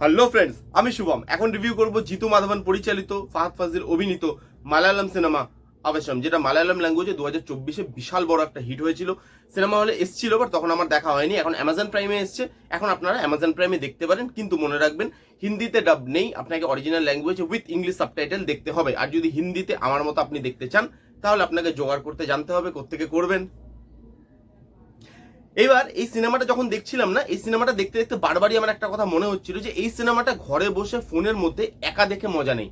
Hello friends আমি শুভম। এখন review করব জিতু মাধবন পরিচালিত, ফাহাদ ফাজিল অভিনীত মালায়ালাম সিনেমা আবেশম, যেটা মালায়ালাম ল্যাঙ্গুয়েজে দু হাজার চব্বিশে বিশাল বড় একটা হিট হয়েছিল। সিনেমা হলে এসেছিল বাট তখন আমার দেখা হয়নি। এখন অ্যামাজন প্রাইমে এসছে। এখন আপনারা অ্যামাজন প্রাইমে দেখতে পারেন, কিন্তু মনে রাখবেন, হিন্দিতে ডাব নেই। আপনাকে original language with English subtitle দেখতে হবে। আর যদি হিন্দিতে আমার মতো আপনি দেখতে চান, তাহলে আপনাকে জোগাড় করতে জানতে হবে, কোত্থেকে করবেন। এবার এই সিনেমাটা যখন দেখছিলাম না, এই সিনেমাটা দেখতে দেখতে বারবারই আমার একটা কথা মনে হচ্ছিল যে এই সিনেমাটা ঘরে বসে ফোনের মধ্যে একা দেখে মজা নেই।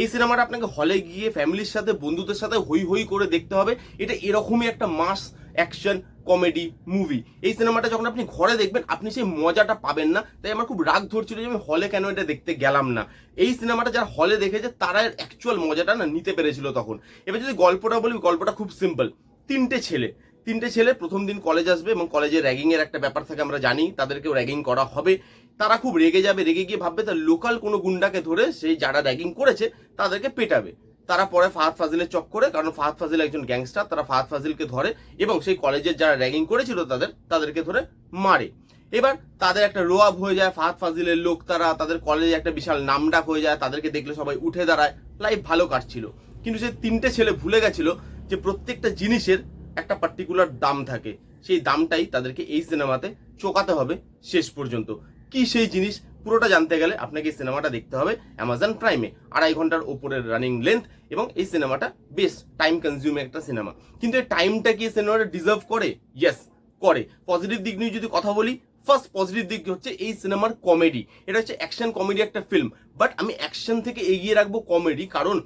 এই সিনেমাটা আপনাকে হলে গিয়ে ফ্যামিলির সাথে, বন্ধুদের সাথে হই হই করে দেখতে হবে। এটা এরকমই একটা মাস অ্যাকশন কমেডি মুভি এই সিনেমাটা যখন আপনি ঘরে দেখবেন, আপনি সেই মজাটা পাবেন না। তাই আমার খুব রাগ ধরছিল যে আমি হলে কেন এটা দেখতে গেলাম না। এই সিনেমাটা যারা হলে দেখেছে, তারা অ্যাকচুয়াল মজাটা না নিতে পেরেছিল তখন। এবার যদি গল্পটা বলি, গল্পটা খুব সিম্পল তিনটে ছেলে। তিনটে ছেলে প্রথম দিন কলেজ আসবে এবং কলেজে র্যাগিং এর একটা ব্যাপার থাকে, আমরা জানি, তাদেরকেও র্যাগিং করা হবে। তারা খুব রেগে যাবে, রেগে গিয়ে ভাববে তার লোকাল কোনো গুন্ডাকে ধরে সেই যারা র্যাগিং করেছে, তাদেরকে পেটাবে। তারা পরে ফাহাদ ফাজিলের চক্করে কারণ ফাহাদ ফাজিল একজন গ্যাংস্টার তারা ফাহাদ ফাজিলকে ধরে এবং সেই কলেজের যারা র্যাগিং করেছিল তাদের, তাদেরকে ধরে মারে। এবার তাদের একটা রোয়াব হয়ে যায়, ফাহাদ ফাজিলের লোক তারা, তাদের কলেজে একটা বিশাল নামডাক হয়ে যায়, তাদেরকে দেখলে সবাই উঠে দাঁড়ায়। লাইফ ভালো কাটছিল। কিন্তু সেই তিনটে ছেলে ভুলে গেছিল যে প্রত্যেকটা জিনিসের একটা পার্টিকুলার দাম থাকে। সেই দামটাই তাদেরকে এই সিনেমাতে চোকাতে হবে শেষ পর্যন্ত। কি সেই জিনিস? পুরোটা জানতে গেলে আপনাকে সিনেমাটা দেখতে হবে অ্যামাজন প্রাইমে আড়াই ঘণ্টার ওপরের রানিং লেন্থ এবং এই সিনেমাটা বেশ টাইম কনজিউমিং একটা সিনেমা কিন্তু এই টাইমটা কি সিনেমাটা ডিজার্ভ করে? ইয়েস করে। পজিটিভ দিক নিয়ে যদি কথা বলি ফার্স্ট পজিটিভ দিক হচ্ছে এই সিনেমার কমেডি এটা হচ্ছে অ্যাকশন কমেডি একটা ফিল্ম বাট আমি অ্যাকশন থেকে এগিয়ে রাখব কমেডি কারণ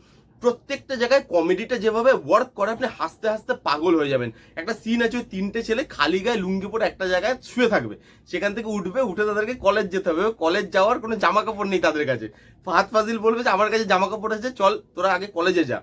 প্রত্যেকটা জায়গায় কমেডিটা যেভাবে ওয়ার্ক করে, আপনি হাসতে হাসতে পাগল হয়ে যাবেন। একটা সিন আছে, ওই তিনটে ছেলে খালি গায়ে লুঙ্গি পরে একটা জায়গায় শুয়ে থাকবে। সেখান থেকে উঠবে, উঠে তাদেরকে কলেজ যেতে হবে। কলেজ যাওয়ার কোনো জামা কাপড় নেই তাদের কাছে। ফাহাদ ফাজিল বলবে যে, আমার কাছে জামা কাপড় আছে, চল, তোরা আগে কলেজে যা।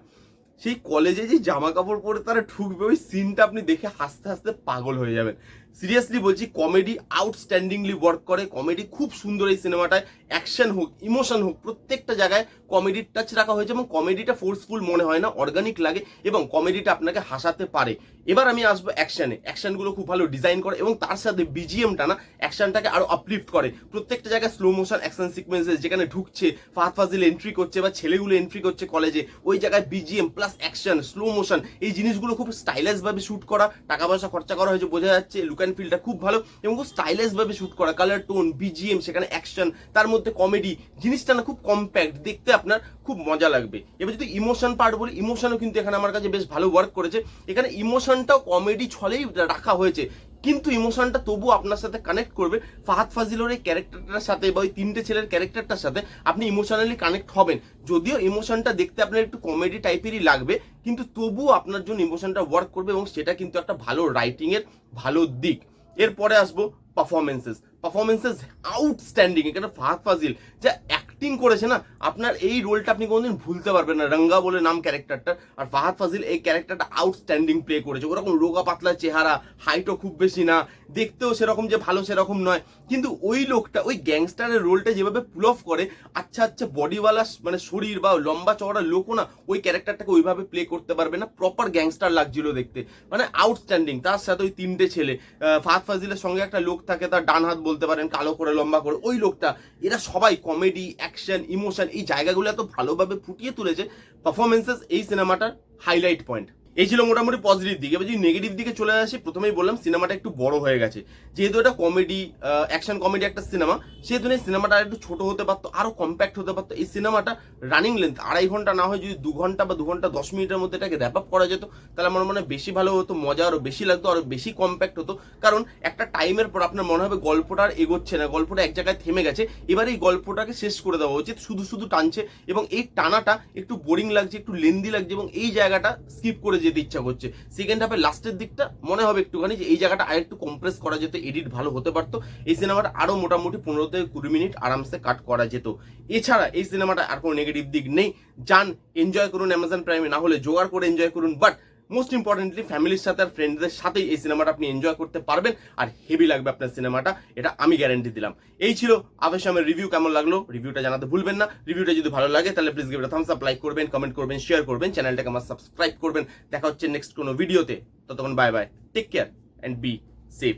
সেই কলেজে যে জামা কাপড় পরে তারা ঠুকবে ওই সিনটা আপনি দেখে হাসতে হাসতে পাগল হয়ে যাবেন। সিরিয়াসলি বলছি কমেডি আউটস্ট্যান্ডিংলি ওয়ার্ক করে। কমেডি খুব সুন্দর এই সিনেমাটায় অ্যাকশন হোক ইমোশন হোক, প্রত্যেকটা জায়গায় কমেডির টাচ রাখা হয়েছে এবং কমেডিটা ফোর্সফুল মনে হয় না অর্গানিক লাগে এবং কমেডিটা আপনাকে হাসাতে পারে। এবার আমি আসব অ্যাকশানে অ্যাকশনগুলো খুব ভালো ডিজাইন করে এবং তার সাথে বিজিএমটা না অ্যাকশনটাকে আরও আপলিফট করে। প্রত্যেকটা জায়গায় স্লো মোশন অ্যাকশন সিকোয়েন্সেস যেখানে ঢুকছে ফাহাদ ফাজিল এন্ট্রি করছে বা ছেলেগুলো এন্ট্রি করছে কলেজে ওই জায়গায় BGM plus action slow motion এই জিনিসগুলো খুব স্টাইলাইজ ভাবে শুট করা, টাকা পয়সা খরচা করা হয়েছে, বোঝা যাচ্ছে লুক অ্যান্ড ফিলটা খুব ভালো এবং খুব স্টাইলাইজ ভাবে শুট করা। কালার টোন বিজিএম সেখানে অ্যাকশন তার মধ্যে কমেডি জিনিসটা না খুব কম্প্যাক্ট দেখতে আপনার খুব মজা লাগবে। এবার যদি ইমোশন পার্ট বলি ইমোশনও কিন্তু এখানে আমার কাছে বেশ ভালো ওয়ার্ক করেছে। এখানে ইমোশনটাও কমেডি ছলেই রাখা হয়েছে। কিন্তু ইমোশনটা তবু আপনার সাথে কানেক্ট করবে। ফাহাদ ফাজিলের এই ক্যারেক্টারটার সাথে বা ওই তিনটে ছেলের ক্যারেক্টারটার সাথে আপনি ইমোশনালি কানেক্ট হবেন। যদিও ইমোশনটা দেখতে আপনার একটু কমেডি টাইপেরই লাগবে, কিন্তু তবুও আপনার জন্য ইমোশনটা ওয়ার্ক করবে এবং সেটা কিন্তু একটা ভালো রাইটিংয়ের ভালো দিক। এরপরে আসব পারফরমেন্সেস পারফরমেন্সেস আউটস্ট্যান্ডিং এখানে ফাহাদ ফাজিল যা অ্যাক্টিং করেছে না, আপনার এই রোলটা আপনি কোনোদিন ভুলতে পারবেন না। রঙ্গা বলে নাম ক্যারেক্টারটা আর ফাহাদ ফাজিল এই ক্যারেক্টারটা আউটস্ট্যান্ডিং প্লে করেছে। ওরকম রোগা পাতলা চেহারা হাইটও খুব বেশি না দেখতেও সেরকম যে ভালো সেরকম নয়। কিন্তু ওই লোকটা, ওই গ্যাংস্টারের রোলটা যেভাবে পুল অফ করে আচ্ছা আচ্ছা বডিওয়ালা মানে শরীর বা লম্বা চওড়া লোকও না, ওই ক্যারেক্টারটাকে ওইভাবে প্লে করতে পারবে না। প্রপার গ্যাংস্টার লাগছিল দেখতে। মানে আউটস্ট্যান্ডিং তার সাথে ওই তিনটে ছেলে। ফাহাদ ফাজিলের সঙ্গে একটা লোক থাকে, তার ডান হাত বলতে পারেন, কালো করে, লম্বা করে। ওই লোকটা, এরা সবাই কমেডি অ্যাকশন ইমোশন এই জায়গাগুলো এত ভালোভাবে ফুটিয়ে তুলেছে। পারফরমেন্সেস এই সিনেমাটার হাইলাইট পয়েন্ট এই ছিল মোটামুটি পজিটিভ দিক। এবার যদি নেগেটিভ দিকে চলে আসি, প্রথমেই বললাম সিনেমাটা একটু বড় হয়ে গেছে। যেহেতু এটা কমেডি অ্যাকশন কমেডি একটা সিনেমা সেহেতু এই সিনেমাটা একটু ছোট হতে পারতো, আরও কম্প্যাক্ট হতে পারতো। এই সিনেমাটা রানিং লেন্থ আড়াই ঘণ্টা না হয় যদি দু ঘণ্টা বা দু ঘণ্টা দশ মিনিটের মধ্যে এটাকে র্যাপ আপ করা যেত, তাহলে আমার মনে হয় বেশি ভালো হতো, মজা আরও বেশি লাগতো, আরও বেশি কম্প্যাক্ট হতো। কারণ একটা টাইমের পর আপনার মনে হবে গল্পটা আর এগোচ্ছে না, গল্পটা এক জায়গায় থেমে গেছে। এবার এই গল্পটাকে শেষ করে দেওয়া উচিত, শুধু শুধু টানছে এবং এই টানাটা একটু বোরিং লাগছে, একটু লেন্দি লাগছে এবং এই জায়গাটা স্কিপ করে যেতে ইচ্ছা করছে। সেকেন্ড হাফের লাস্টের দিকটা মনে হবে একটুখানি যে এই জায়গাটা আর একটু কম্প্রেস করা যেত এডিট ভালো হতে পারতো। এই সিনেমাটা আরও মোটামুটি পনেরো থেকে কুড়ি মিনিট আরামসে কাট করা যেত। এছাড়া এই সিনেমাটা আর কোনো নেগেটিভ দিক নেই। যান এনজয় করুন অ্যামাজন প্রাইমে না হলে জোগাড় করে এনজয় করুন বাট মোস্ট ইম্পর্টেন্টলি ফ্যামিলির সাথে আর ফ্রেন্ডদের সাথেই এই সিনেমাটা আপনি এনজয় করতে পারবেন। আর হেভি লাগবে আপনার সিনেমাটা এটা আমি গ্যারেন্টি দিলাম। এই ছিল আবেশামের রিভিউ কেমন লাগল? রিভিউটা জানাতে ভুলবেন না। রিভিউটা যদি ভালো লাগে, তাহলে please give thumbs up like করবেন কমেন্ট করবেন শেয়ার করবেন চ্যানেলটাকে আমার সাবস্ক্রাইব করবেন। দেখা হচ্ছে নেক্সট কোনো ভিডিওতে ততক্ষণ bye bye take care and be safe